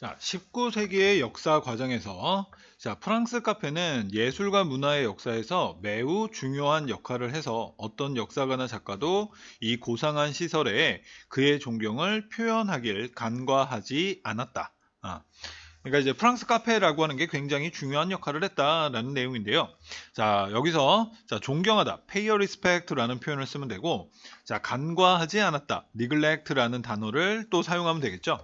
자, 19세기의 역사 과정에서 자, 프랑스 카페는 예술과 문화의 역사에서 매우 중요한 역할을 해서 어떤 역사가나 작가도 이 고상한 시설에 그의 존경을 표현하길 간과하지 않았다. 아, 그러니까 이제 프랑스 카페라고 하는 게 굉장히 중요한 역할을 했다라는 내용인데요. 자, 여기서 자, 존경하다, pay respect라는 표현을 쓰면 되고 자, 간과하지 않았다, neglect라는 단어를 또 사용하면 되겠죠.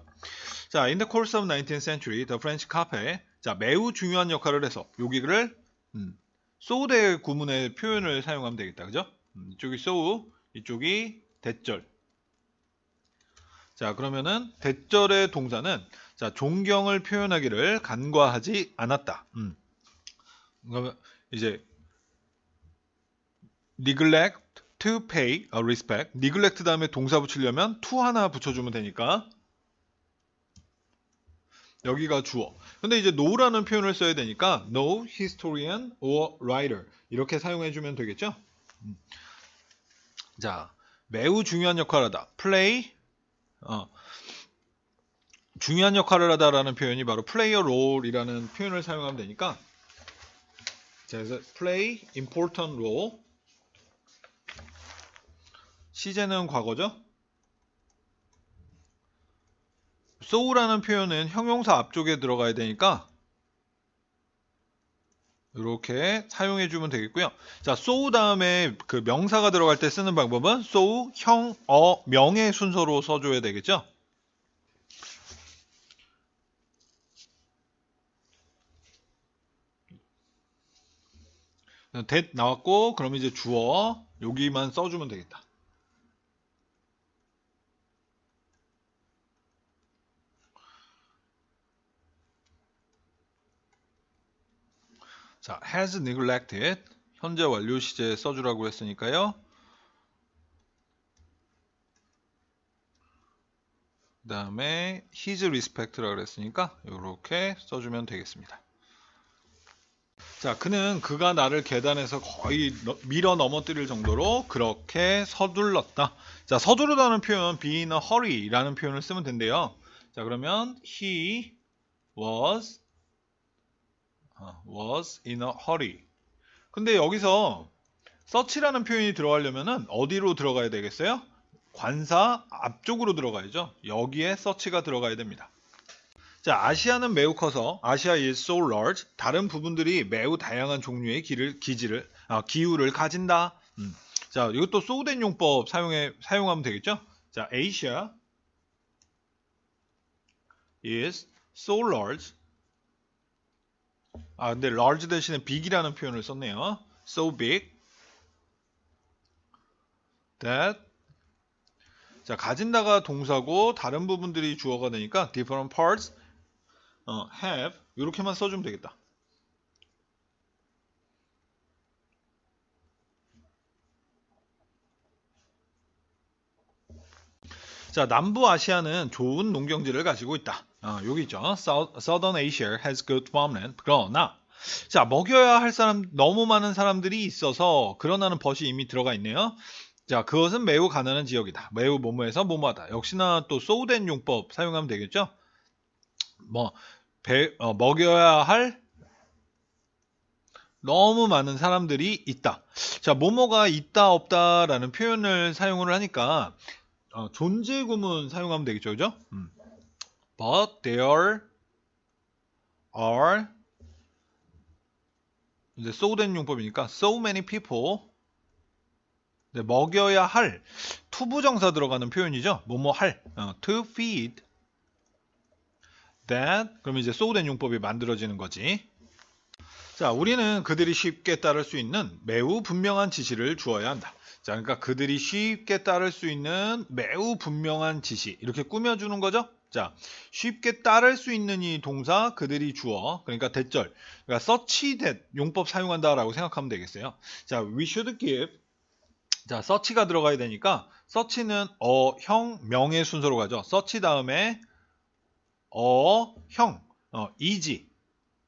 자, in the course of 19th century, the French cafe 자, 매우 중요한 역할을 해서 여기를 음, 소우대 구문의 표현을 사용하면 되겠다. 그죠? 음, 이쪽이 소우, 이쪽이 대절. 자, 그러면은 대절의 동사는 자, 존경을 표현하기를 간과하지 않았다. 음. 그러면 이제 neglect to pay a respect. neglect 다음에 동사 붙이려면 to 하나 붙여주면 되니까 여기가 주어. 근데 이제 no라는 표현을 써야 되니까 no historian or writer 이렇게 사용해 주면 되겠죠? 음. 자, 매우 중요한 역할을 하다. play 어, 중요한 역할을 하다라는 표현이 바로 play a role이라는 표현을 사용하면 되니까 자, 그래서 play important role 시제는 과거죠? So라는 표현은 형용사 앞쪽에 들어가야 되니까 이렇게 사용해 주면 되겠고요. 자, so 다음에 그 명사가 들어갈 때 쓰는 방법은 so, 형, 어, 명의 순서로 써줘야 되겠죠. that 나왔고 그럼 이제 주어 여기만 써주면 되겠다. Has neglected 현재 완료 시제 써주라고 했으니까요. 그 다음에 his respect라고 그랬으니까 이렇게 써주면 되겠습니다. 자, 그는 그가 나를 계단에서 거의 밀어 넘어뜨릴 정도로 그렇게 서둘렀다. 자, 서두르다는 표현 be in a hurry라는 표현을 쓰면 된대요. 자, 그러면 he was was in a hurry. 근데 여기서 search라는 표현이 들어가려면은 어디로 들어가야 되겠어요? 관사 앞쪽으로 들어가야죠. 여기에 search가 들어가야 됩니다. 자, 아시아는 매우 커서 아시아 is so large. 다른 부분들이 매우 다양한 종류의 기를, 기질을, 아, 기후를 가진다. 음. 자, 이것도 소된 용법 사용해, 사용하면 되겠죠? 자, Asia is so large. 아, 근데 large 대신에 big이라는 표현을 썼네요. so big that 자, 가진다가 동사고 다른 부분들이 주어가 되니까 different parts 어, have 이렇게만 써주면 되겠다. 자, 남부 아시아는 좋은 농경지를 가지고 있다. 어, 여기 있죠. Southern Asia has good farmland. 그러나 자, 먹여야 할 사람 너무 많은 사람들이 있어서 그러나는 벗이 이미 들어가 있네요. 자, 그것은 매우 가난한 지역이다. 매우 뭐뭐해서 뭐뭐하다. 역시나 또 소우된 용법 사용하면 되겠죠? 뭐 배, 어, 먹여야 할 너무 많은 사람들이 있다. 자, 뭐뭐가 있다 없다라는 표현을 사용을 하니까 어, 존재 구문 사용하면 되겠죠, 그죠? 음. But there are 이제 so된 용법이니까 so many people 네, 먹여야 할 투부정사 들어가는 표현이죠. 뭐뭐 할 어, to feed that 그럼 이제 소된 용법이 만들어지는 거지. 자, 우리는 그들이 쉽게 따를 수 있는 매우 분명한 지시를 주어야 한다. 자, 그러니까 그들이 쉽게 따를 수 있는 매우 분명한 지시 이렇게 꾸며주는 거죠. 자, 쉽게 따를 수 있는 이 동사 그들이 주어 그러니까 대절 그러니까 서치 that 용법 사용한다라고 생각하면 되겠어요. 자, we should give 자, 서치가 들어가야 되니까 서치는 어, 형, 명의 순서로 가죠. 서치 다음에 어, 형, 어, easy,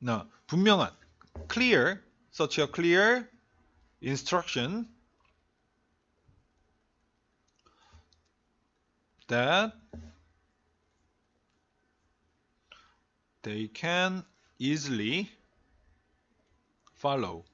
어, 분명한, clear, a clear instruction that they can easily follow.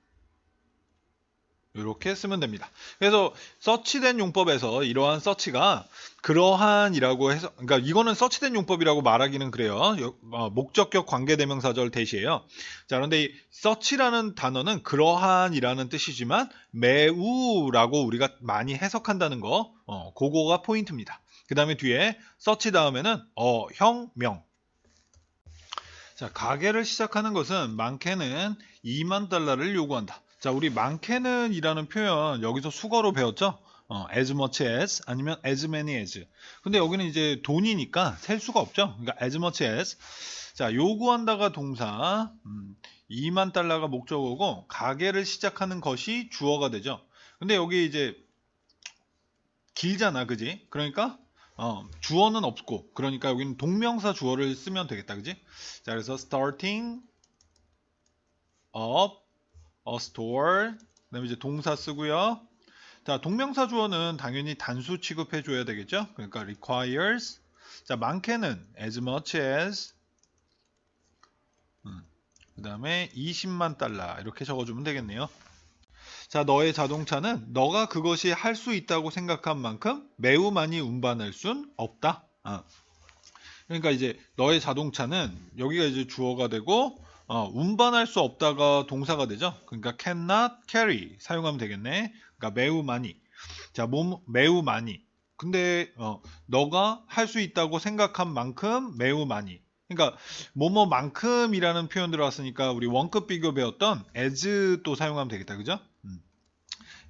이렇게 쓰면 됩니다. 그래서 서치된 용법에서 이러한 서치가 그러한이라고 해서 그러니까 이거는 서치된 용법이라고 말하기는 그래요. 여- 어, 목적격 관계대명사절 대시예요. 자, 그런데 이 서치라는 단어는 그러한이라는 뜻이지만 매우라고 우리가 많이 해석한다는 거, 어, 그거가 포인트입니다. 그 다음에 뒤에 서치 다음에는 어, 형, 명. 자, 가게를 시작하는 것은 많게는 2만 달러를 요구한다. 자, 우리 많게는 이라는 표현 여기서 수거로 배웠죠? 어, as much as 아니면 as many as. 근데 여기는 이제 돈이니까 셀 수가 없죠? 그러니까 as much as. 자, 요구한다가 동사, 음, 2만 달러가 목적어고 가게를 시작하는 것이 주어가 되죠. 근데 여기 이제 길잖아, 그지? 그러니까 어, 주어는 없고, 그러니까 여기는 동명사 주어를 쓰면 되겠다, 그지? 자, 그래서 starting up a store. 그 다음에 이제 동사 쓰고요. 자, 동명사 주어는 당연히 단수 취급해 줘야 되겠죠? 그러니까 requires. 자, 많게는 as much as. 음, 그 다음에 20만 달러 이렇게 적어 주면 되겠네요. 자, 너의 자동차는 너가 그것이 할 수 있다고 생각한 만큼 매우 많이 운반할 순 없다. 어. 그러니까 이제 너의 자동차는 여기가 이제 주어가 되고 어, 운반할 수 없다가 동사가 되죠. 그러니까 cannot carry 사용하면 되겠네. 그러니까 매우 많이. 자, 몸 매우 많이. 근데 어, 너가 할 수 있다고 생각한 만큼 매우 많이. 그러니까 뭐뭐만큼이라는 표현 들어왔으니까 우리 원급 비교 배웠던 as 또 사용하면 되겠다. 그죠?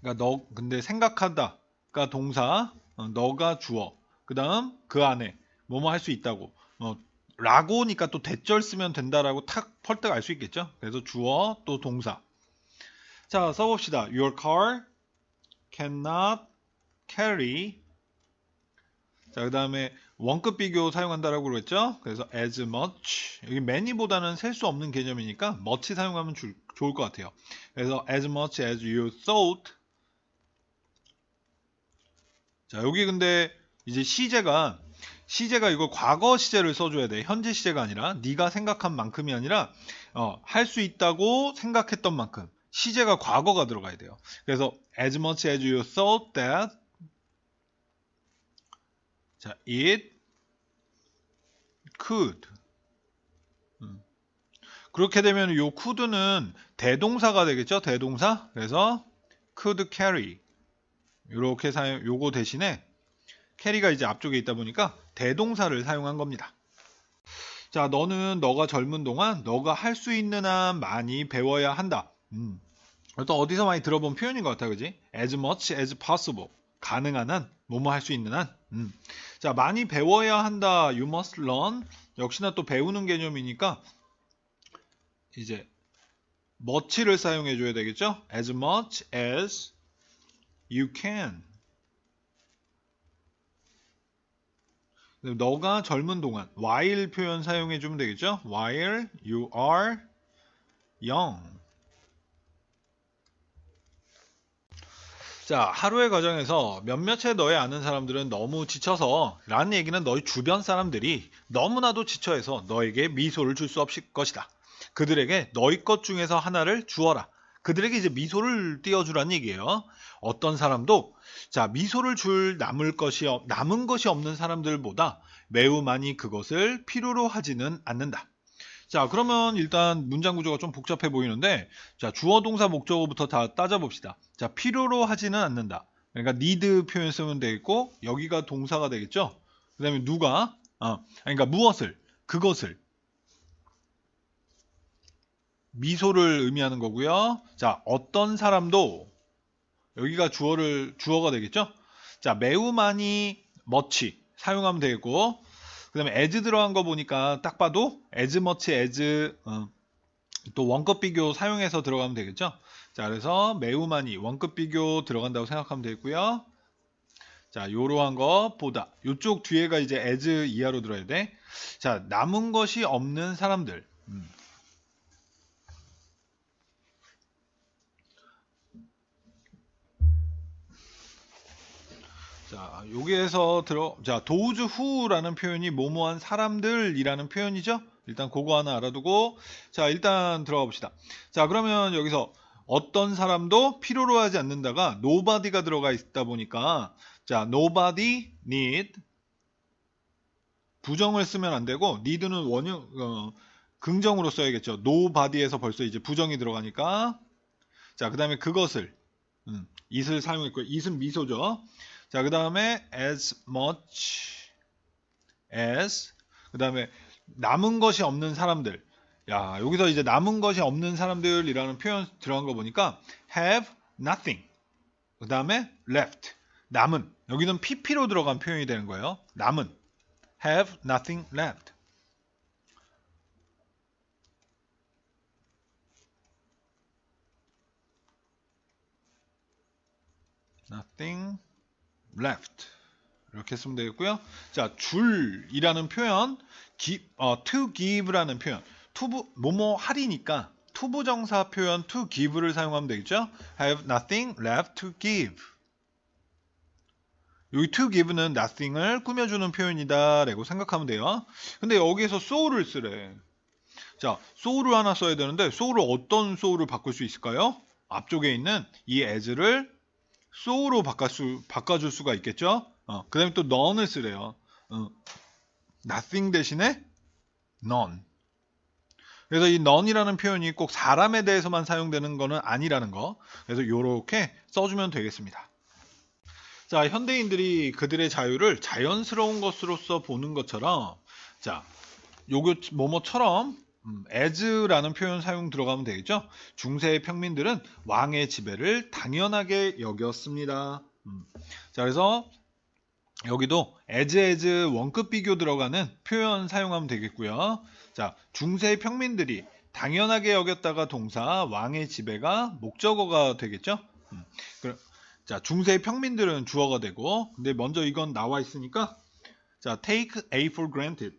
음. 그러니까 너 근데 생각하다가 동사, 어, 너가 주어. 그다음 그 안에 뭐뭐 할 수 있다고. 어, 라고니까 또 대절 쓰면 된다라고 탁 펄떡 알 수 있겠죠? 그래서 주어 또 동사. 자, 써봅시다. Your car cannot carry. 자, 그 다음에 원급 비교 사용한다라고 그랬죠? 그래서 as much. 여기 many보다는 셀 수 없는 개념이니까 much 사용하면 줄- 좋을 것 같아요. 그래서 as much as you thought. 자, 여기 근데 이제 시제가 시제가 이거 과거 시제를 써줘야 돼. 현재 시제가 아니라 네가 생각한 만큼이 아니라 어, 할 수 있다고 생각했던 만큼 시제가 과거가 들어가야 돼요. 그래서 as much as you thought that 자, it could 음. 그렇게 되면 요 could는 대동사가 되겠죠? 대동사. 그래서 could carry 이렇게 사용 요거 대신에 캐리가 이제 앞쪽에 있다 보니까 대동사를 사용한 겁니다. 자, 너는 너가 젊은 동안 너가 할 수 있는 한 많이 배워야 한다. 음. 또 어디서 많이 들어본 표현인 것 같아, 그지? As much as possible. 가능한 한, 뭐뭐 할 수 있는 한. 음. 자, 많이 배워야 한다. You must learn. 역시나 또 배우는 개념이니까 이제 much를 사용해 줘야 되겠죠? As much as you can. 너가 젊은 동안 while 표현 사용해 주면 되겠죠? while you are young. 자, 하루의 과정에서 몇몇의 너의 아는 사람들은 너무 지쳐서 라는 얘기는 너희 주변 사람들이 너무나도 지쳐해서 너에게 미소를 줄 수 없을 것이다. 그들에게 너희 것 중에서 하나를 주어라. 그들에게 이제 미소를 띄워주라는 얘기예요. 어떤 사람도 자 미소를 줄 남을 것이 없- 남은 것이 없는 사람들보다 매우 많이 그것을 필요로 하지는 않는다. 자 그러면 일단 문장 구조가 좀 복잡해 보이는데 자 주어 동사 목적어부터 다 따져봅시다. 자 필요로 하지는 않는다. 그러니까 need 표현 쓰면 되겠고 여기가 동사가 되겠죠. 그다음에 누가 어, 그러니까 무엇을 그것을 미소를 의미하는 거고요. 자, 어떤 사람도 여기가 주어를 주어가 되겠죠? 자, 매우 많이 much 사용하면 되고 그다음에 as 들어간 거 보니까 딱 봐도 as much as 어, 또 원급 비교 사용해서 들어가면 되겠죠? 자, 그래서 매우 많이 원급 비교 들어간다고 생각하면 되고요. 자, 요러한 것보다 요쪽 뒤에가 이제 as 이하로 들어야 돼. 자, 남은 것이 없는 사람들. 음. 여기에서 들어 자 those who라는 표현이 뭐뭐한 사람들이라는 표현이죠. 일단 그거 하나 알아두고 자 일단 들어가 봅시다. 자 그러면 여기서 어떤 사람도 필요로 하지 않는다가 nobody가 들어가 있다 보니까 자 nobody need 부정을 쓰면 안 되고 need는 원형 어, 긍정으로 써야겠죠. nobody에서 벌써 이제 부정이 들어가니까 자 그다음에 그것을 음, it을 사용했고 it은 미소죠. 자 그 다음에 as much as 그 다음에 남은 것이 없는 사람들. 야 여기서 이제 남은 것이 없는 사람들이라는 표현 들어간 거 보니까 have nothing 그 다음에 left 남은. 여기는 pp로 들어간 표현이 되는 거예요. 남은. have nothing left nothing left 이렇게 쓰면 되겠고요. 자, 줄이라는 표현, 기, 어, to give라는 표현, 투부 뭐뭐 할이니까 투부정사 표현 to give를 사용하면 되겠죠. have nothing left to give. 여기 to give는 nothing을 꾸며주는 표현이다 라고 생각하면 돼요. 근데 여기에서 so를 쓰래. 자, so를 하나 써야 되는데 so를 어떤 so를 바꿀 수 있을까요? 앞쪽에 있는 이 as를 so로 바꿔 수, 바꿔줄 수가 있겠죠? 어, 그 다음에 또 none을 쓰래요. 어, nothing 대신에 none. 그래서 이 none이라는 표현이 꼭 사람에 대해서만 사용되는 거는 아니라는 거. 그래서 이렇게 써주면 되겠습니다. 자, 현대인들이 그들의 자유를 자연스러운 것으로서 보는 것처럼, 자, 요거 뭐뭐처럼 음, as라는 표현 사용 들어가면 되겠죠. 중세의 평민들은 왕의 지배를 당연하게 여겼습니다. 음. 자, 그래서 여기도 as as 원급 비교 들어가는 표현 사용하면 되겠고요. 자, 중세 평민들이 당연하게 여겼다가 동사 왕의 지배가 목적어가 되겠죠. 음, 자, 중세 평민들은 주어가 되고, 근데 먼저 이건 나와 있으니까, 자, take A for granted.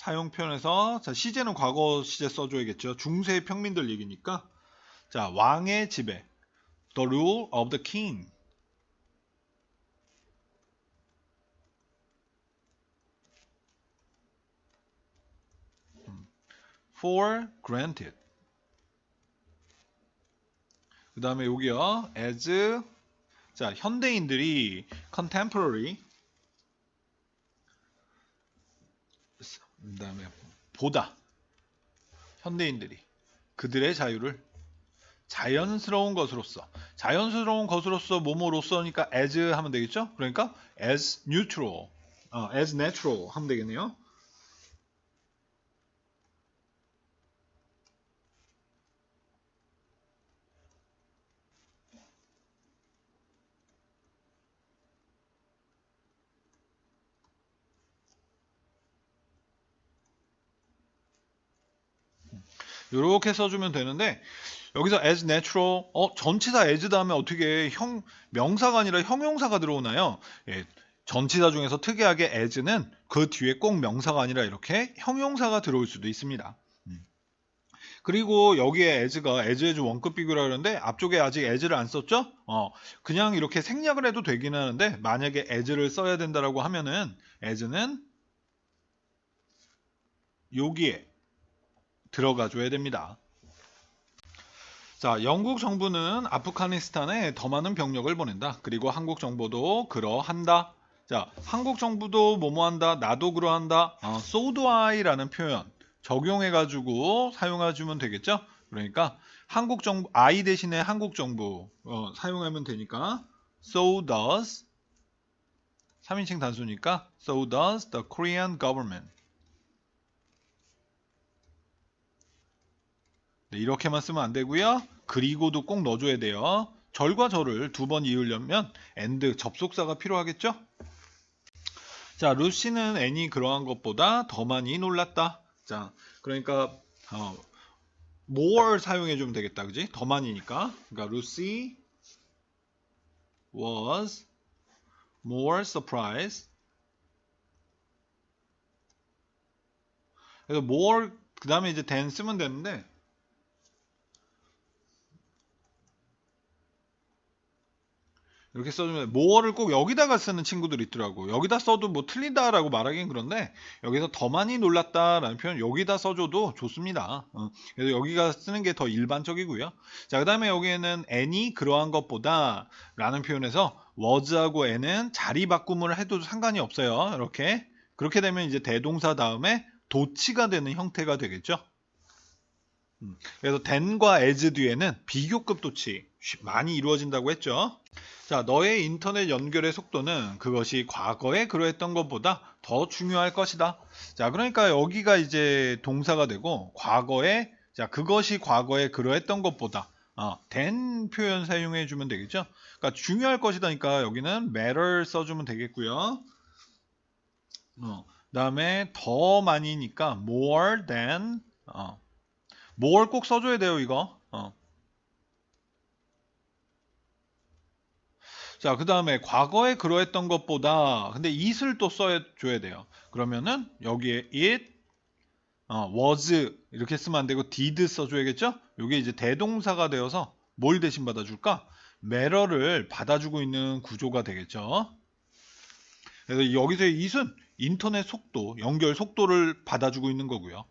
사용 표현에서, 자, 시제는 과거 시제 써줘야겠죠. 중세 평민들 얘기니까, 자, 왕의 지배. The rule of the king. for granted. 그 다음에 여기요. as 자 현대인들이 contemporary 그 다음에 보다 현대인들이 그들의 자유를 자연스러운 것으로서 자연스러운 것으로서 뭐뭐로서니까 as 하면 되겠죠? 그러니까 as neutral, 어, as natural 하면 되겠네요. 이렇게 써주면 되는데 여기서 as natural 어 전치사 as 다음에 어떻게 형 명사가 아니라 형용사가 들어오나요? 예, 전치사 중에서 특이하게 as는 그 뒤에 꼭 명사가 아니라 이렇게 형용사가 들어올 수도 있습니다. 음. 그리고 여기에 as가 as 원급 비교라 그러는데 앞쪽에 아직 as를 안 썼죠? 어, 그냥 이렇게 생략을 해도 되긴 하는데 만약에 as를 써야 된다라고 하면은 as는 여기에 들어가 줘야 됩니다. 자, 영국 정부는 아프가니스탄에 더 많은 병력을 보낸다. 그리고 한국 정부도 그러한다. 자, 한국 정부도 뭐뭐 한다. 나도 그러한다. 어, so do I라는 표현 적용해가지고 사용해주면 되겠죠? 그러니까 한국 정부, I 대신에 한국 정부 어, 사용하면 되니까 so does 3인칭 단수니까 so does the Korean government 네, 이렇게만 쓰면 안 되고요. 그리고도 꼭 넣어줘야 돼요. 절과 절을 두 번 이으려면 and 접속사가 필요하겠죠? 자, 루시는 애니 그러한 것보다 더 많이 놀랐다. 자, 그러니까 어, more 사용해 주면 되겠다, 그지? 더 많이니까. 그러니까 루시 was more surprised. 그래서 more 그 다음에 이제 than 쓰면 되는데 이렇게 써주면 more를 꼭 여기다가 쓰는 친구들이 있더라고. 여기다 써도 뭐 틀린다라고 말하긴 그런데 여기서 더 많이 놀랐다라는 표현 여기다 써줘도 좋습니다. 어, 그래서 여기가 쓰는 게 더 일반적이고요. 자, 그 다음에 여기에는 any 그러한 것보다 라는 표현에서 was하고 n은 자리 바꿈을 해도 상관이 없어요. 이렇게. 그렇게 되면 이제 대동사 다음에 도치가 되는 형태가 되겠죠. 음, 그래서 then과 as 뒤에는 비교급 도치 많이 이루어진다고 했죠. 자, 너의 인터넷 연결의 속도는 그것이 과거에 그러했던 것보다 더 중요할 것이다. 자, 그러니까 여기가 이제 동사가 되고 과거에 자, 그것이 과거에 그러했던 것보다 어, 된 표현 사용해 주면 되겠죠. 그러니까 중요할 것이다니까 여기는 matter 써주면 되겠고요. 어, 그다음에 더 많이니까 more than 어, more 꼭 써줘야 돼요 이거. 어. 자, 그 다음에 과거에 그러했던 것보다 근데 it을 또 써줘야 돼요. 그러면은 여기에 it 어, was 이렇게 쓰면 안 되고 did 써줘야겠죠? 이게 이제 대동사가 되어서 뭘 대신 받아줄까? matter를 받아주고 있는 구조가 되겠죠. 그래서 여기서의 it은 인터넷 속도, 연결 속도를 받아주고 있는 거고요.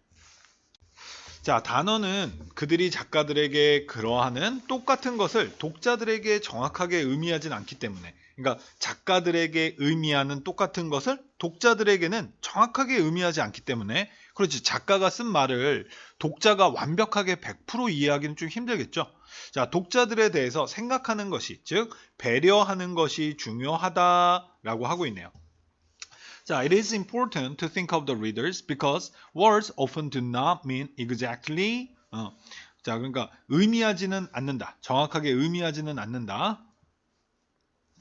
자, 단어는 그들이 작가들에게 그러하는 똑같은 것을 독자들에게 정확하게 의미하진 않기 때문에, 그러니까 작가들에게 의미하는 똑같은 것을 독자들에게는 정확하게 의미하지 않기 때문에, 그렇지, 작가가 쓴 말을 독자가 완벽하게 100% 이해하기는 좀 힘들겠죠. 자, 독자들에 대해서 생각하는 것이, 즉, 배려하는 것이 중요하다라고 하고 있네요. 자, it is important to think of the readers because words often do not mean exactly. 어, 자, 그러니까 의미하지는 않는다. 정확하게 의미하지는 않는다.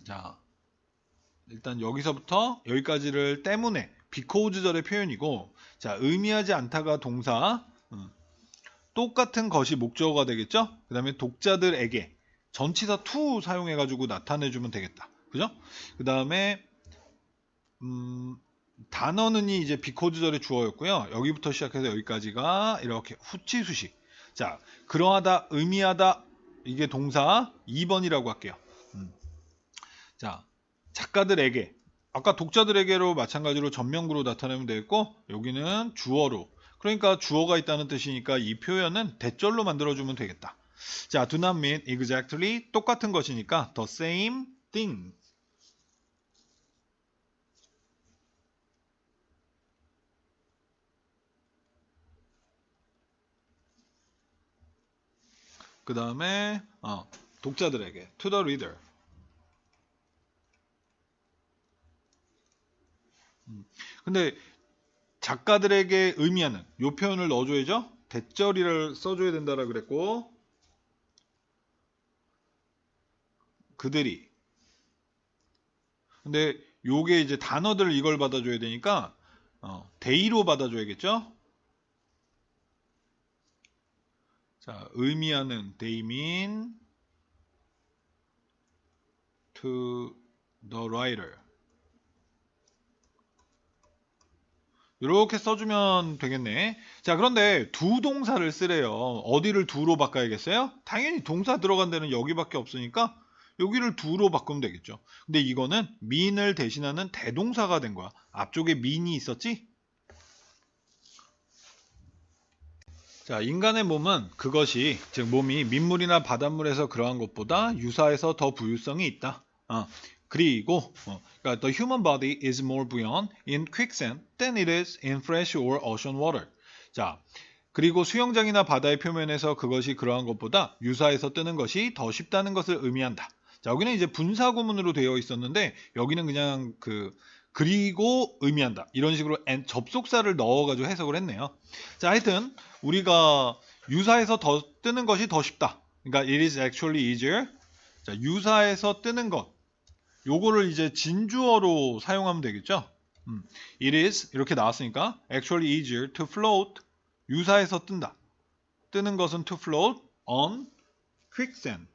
자, 일단 여기서부터 여기까지를 때문에 비코우즈절의 표현이고, 자, 의미하지 않다가 동사, 음, 똑같은 것이 목적어가 되겠죠? 그 다음에 독자들에게 전치사 to 사용해가지고 나타내주면 되겠다. 그죠? 그 다음에 음, 단어는이 이제 비코드절의 주어였고요. 여기부터 시작해서 여기까지가 이렇게 후치 수식. 자, 그러하다, 의미하다, 이게 동사 2번이라고 할게요. 음. 자, 작가들에게, 아까 독자들에게로 마찬가지로 전명구로 나타내면 되겠고, 여기는 주어로. 그러니까 주어가 있다는 뜻이니까 이 표현은 대절로 만들어주면 되겠다. 자, do not mean exactly 똑같은 것이니까 the same thing. 그 다음에 어, 독자들에게 to the reader. 음, 근데 작가들에게 의미하는 요 표현을 넣어줘야죠? 대절이를 써줘야 된다라 그랬고 그들이. 근데 요게 이제 단어들 이걸 받아줘야 되니까 어, 데이로 받아줘야겠죠 자, 의미하는 they mean to the writer. 이렇게 써주면 되겠네. 자, 그런데 두 동사를 쓰래요. 어디를 두로 바꿔야겠어요? 당연히 동사 들어간 데는 여기밖에 없으니까 여기를 두로 바꾸면 되겠죠. 근데 이거는 mean을 대신하는 대동사가 된 거야. 앞쪽에 mean이 있었지? 자, 인간의 몸은 그것이 즉 몸이 민물이나 바닷물에서 그러한 것보다 유사해서 더 부유성이 있다. 어, 그리고 어, 그러니까 the human body is more buoyant in quicksand than it is in fresh or ocean water. 자, 그리고 수영장이나 바다의 표면에서 그것이 그러한 것보다 유사해서 뜨는 것이 더 쉽다는 것을 의미한다. 자, 여기는 이제 분사 구문으로 되어 있었는데 여기는 그냥 그 그리고 의미한다. 이런 식으로 접속사를 넣어가지고 해석을 했네요. 자, 하여튼 우리가 유사해서 더 뜨는 것이 더 쉽다. 그러니까 it is actually easier. 자, 유사해서 뜨는 것. 요거를 이제 진주어로 사용하면 되겠죠. 음, it is 이렇게 나왔으니까 actually easier to float. 유사해서 뜬다. 뜨는 것은 to float on quicksand.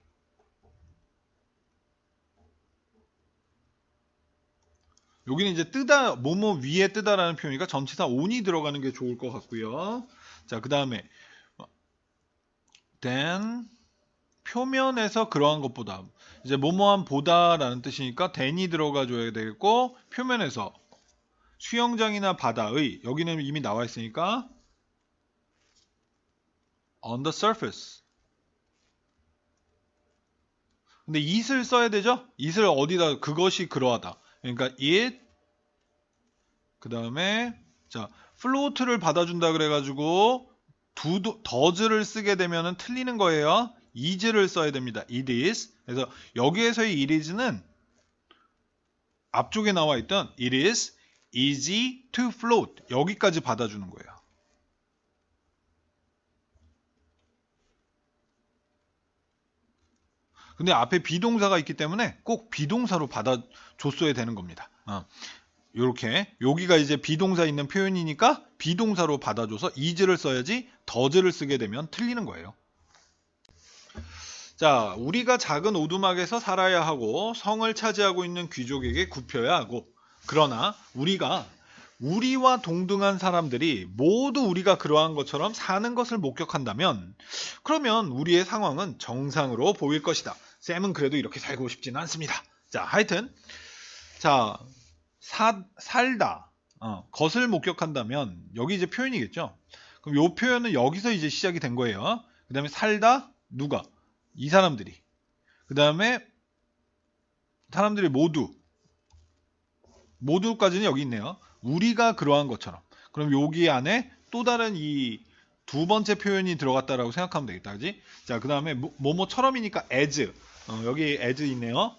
여기는 이제 뜨다, 뭐뭐 위에 뜨다라는 표현이니까 전치사 on이 들어가는 게 좋을 것 같고요. 자, 그 다음에 then 표면에서 그러한 것보다 이제 뭐뭐한 보다라는 뜻이니까 than이 들어가 줘야 되겠고 표면에서 수영장이나 바다의 여기는 이미 나와 있으니까 on the surface 근데 it을 써야 되죠? it을 어디다 그것이 그러하다 그러니까 it 그 다음에 자 float를 받아준다 그래가지고 두 does를 쓰게 되면은 틀리는 거예요. is를 써야 됩니다. it is. 그래서 여기에서의 it is는 앞쪽에 나와 있던 it is easy to float. 여기까지 받아주는 거예요 근데 앞에 비동사가 있기 때문에 꼭 비동사로 받아줬어야 되는 겁니다. 어. 요렇게 여기가 이제 비동사 있는 표현이니까 비동사로 받아줘서 is를 써야지 does를 쓰게 되면 틀리는 거예요. 자, 우리가 작은 오두막에서 살아야 하고 성을 차지하고 있는 귀족에게 굽혀야 하고 그러나 우리가 우리와 동등한 사람들이 모두 우리가 그러한 것처럼 사는 것을 목격한다면 그러면 우리의 상황은 정상으로 보일 것이다. 쌤은 그래도 이렇게 살고 싶지는 않습니다. 자, 하여튼 자 사, 살다 어, 것을 목격한다면 여기 이제 표현이겠죠. 그럼 이 표현은 여기서 이제 시작이 된 거예요. 그 다음에 살다 누가 이 사람들이 그 다음에 사람들이 모두 모두까지는 여기 있네요. 우리가 그러한 것처럼. 그럼 여기 안에 또 다른 이 두 번째 표현이 들어갔다라고 생각하면 되겠다. 그지? 자, 그 다음에 뭐뭐처럼이니까 as. 어, 여기 as 있네요.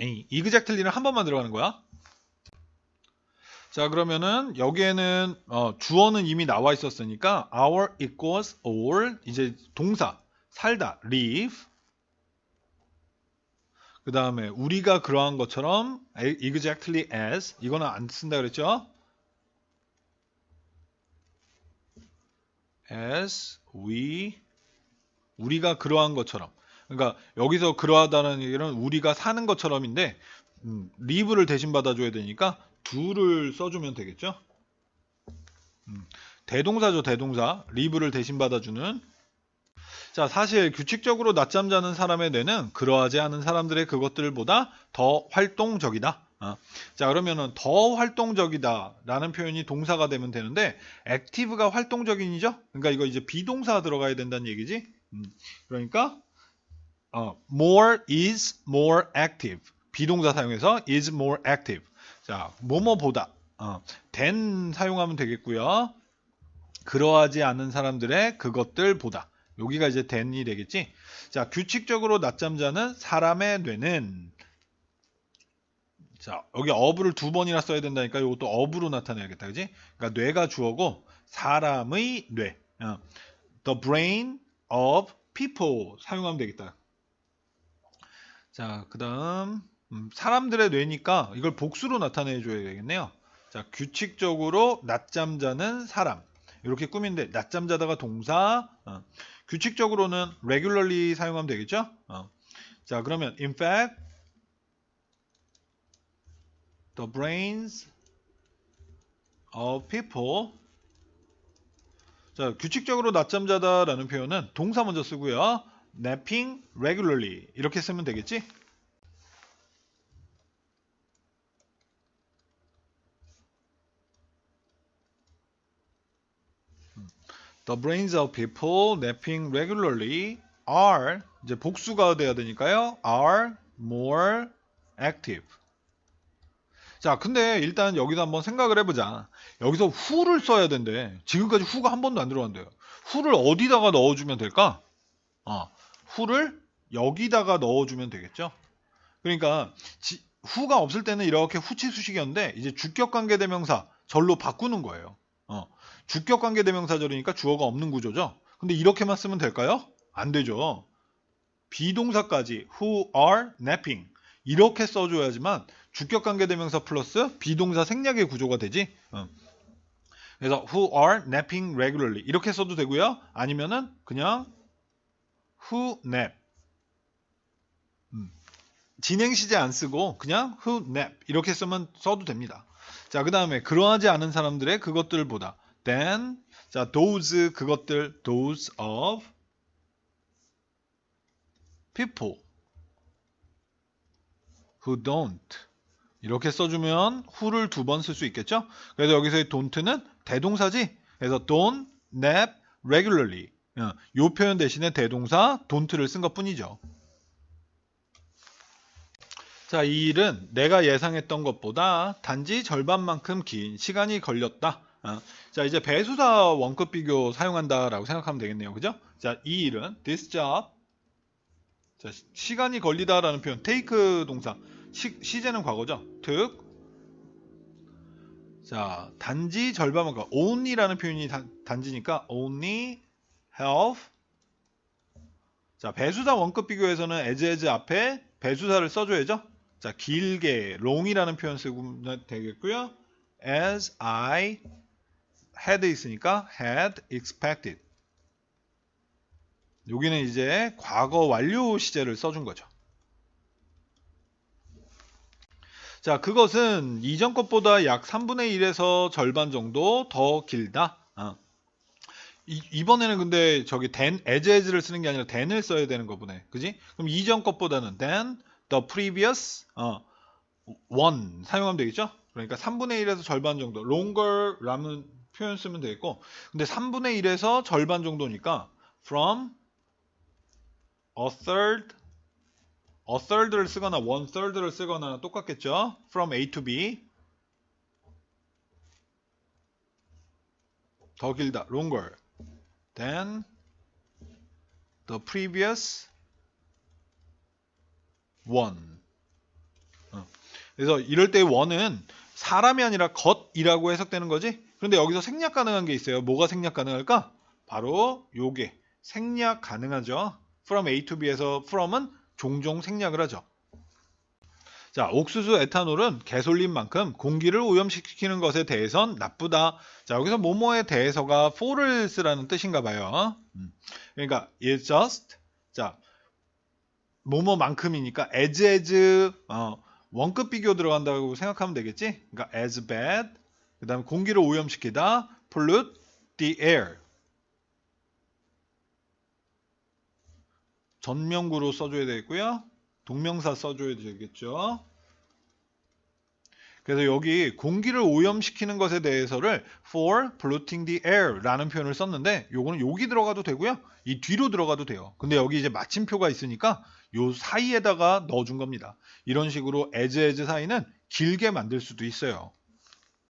이그젝틀리는 한 번만 들어가는 거야. 자, 그러면은 여기에는 어, 주어는 이미 나와 있었으니까 our equals all 이제 동사 살다 live 그 다음에 우리가 그러한 것처럼 exactly as 이거는 안 쓴다 그랬죠? as we 우리가 그러한 것처럼 그러니까 여기서 그러하다는 얘기는 우리가 사는 것처럼인데 음, live를 대신 받아줘야 되니까 do를 써주면 되겠죠? 음, 대동사죠 대동사 live를 대신 받아주는 자, 사실 규칙적으로 낮잠 자는 사람의 뇌는 그러하지 않은 사람들의 그것들보다 더 활동적이다. 어. 자, 그러면은 더 활동적이다 라는 표현이 동사가 되면 되는데 active가 활동적인이죠? 그러니까 이거 이제 비동사 들어가야 된다는 얘기지. 음, 그러니까 어, more is more active. 비동사 사용해서 is more active. 자, 뭐뭐보다 어, than 사용하면 되겠고요. 그러하지 않은 사람들의 그것들보다 여기가 이제 than이 되겠지. 자, 규칙적으로 낮잠 자는 사람의 뇌는 자, 여기 어부를 두 번이나 써야 된다니까 이것도 어부로 나타내야겠다. 그지? 그러니까 뇌가 주어고 사람의 뇌. 어. The brain of people 사용하면 되겠다. 자, 그다음 음, 사람들의 뇌니까 이걸 복수로 나타내 줘야 되겠네요. 자, 규칙적으로 낮잠 자는 사람. 이렇게 꾸민데 낮잠 자다가 동사 어. 규칙적으로는 regularly 사용하면 되겠죠? 어. 자, 그러면 in fact the brains of people 자, 규칙적으로 낮잠 자다라는 표현은 동사 먼저 쓰고요. napping regularly 이렇게 쓰면 되겠지? The brains of people napping regularly are 이제 복수가 돼야 되니까요. are more active. 자, 근데 일단 여기서 한번 생각을 해보자. 여기서 who를 써야 된대. 지금까지 who가 한 번도 안 들어간대요. who를 어디다가 넣어주면 될까? 어, who를 여기다가 넣어주면 되겠죠. 그러니까 지, who가 없을 때는 이렇게 후치 수식이었는데 이제 주격 관계 대명사 절로 바꾸는 거예요. 어, 주격 관계 대명사절이니까 주어가 없는 구조죠. 근데 이렇게만 쓰면 될까요? 안 되죠. 비동사까지 who are napping 이렇게 써줘야지만 주격 관계 대명사 플러스 비동사 생략의 구조가 되지. 어. 그래서 who are napping regularly 이렇게 써도 되고요. 아니면은 그냥 who nap 음. 진행 시제 안 쓰고 그냥 who nap 이렇게 쓰면 써도 됩니다. 자, 그 다음에 그러하지 않은 사람들의 그것들보다 then 자, those 그것들 those of people who don't 이렇게 써주면 who를 두 번 쓸 수 있겠죠? 그래서 여기서의 don't는 대동사지. 그래서 don't nap regularly. 어, 요 표현 대신에 대동사 don't를 쓴 것 뿐이죠. 자, 이 일은 내가 예상했던 것보다 단지 절반만큼 긴 시간이 걸렸다. 어, 자, 이제 배수사 원급 비교 사용한다라고 생각하면 되겠네요. 그죠? 자, 이 일은 this job 자, 시- 시간이 걸리다라는 표현 take 동사 시, 시제는 과거죠. took 자, 단지 절반만큼 only라는 표현이 단, 단지니까 only half 자, 배수사 원급 비교에서는 as as 앞에 배수사를 써줘야죠. 자, 길게 long이라는 표현 쓰면 되겠고요. as I had 있으니까 had expected. 여기는 이제 과거 완료 시제를 써준 거죠. 자, 그것은 이전 것보다 약 3분의 1에서 절반 정도 더 길다. 어. 이, 번에는 근데 저기 than, as as를 쓰는 게 아니라 than을 써야 되는 거 보네. 그지? 그럼 이전 것보다는 than the previous 어, one 사용하면 되겠죠? 그러니까 3분의 1에서 절반 정도 longer라는 표현 쓰면 되겠고 근데 3분의 1에서 절반 정도니까 from a third a third를 쓰거나 one third를 쓰거나 똑같겠죠? from A to B 더 길다 longer than the previous one 어. 그래서 이럴 때 one은 사람이 아니라 것이라고 해석되는 거지 그런데 여기서 생략 가능한 게 있어요 뭐가 생략 가능할까? 바로 요게 생략 가능하죠 from A to B에서 from은 종종 생략을 하죠 자, 옥수수 에탄올은 개솔린만큼 공기를 오염시키는 것에 대해선 나쁘다. 자, 여기서 뭐뭐에 대해서가 for를 쓰라는 뜻인가 봐요. 음. 그러니까 it's just 자, 뭐뭐만큼이니까 as as 어, 원급 비교 들어간다고 생각하면 되겠지? 그러니까 as bad. 그 다음에 공기를 오염시키다 pollute the air. 전명구로 써줘야 되겠고요. 동명사 써줘야 되겠죠. 그래서 여기 공기를 오염시키는 것에 대해서를 for polluting the air 라는 표현을 썼는데 요거는 여기 들어가도 되고요. 이 뒤로 들어가도 돼요. 근데 여기 이제 마침표가 있으니까 요 사이에다가 넣어준 겁니다. 이런 식으로 as as 사이는 길게 만들 수도 있어요.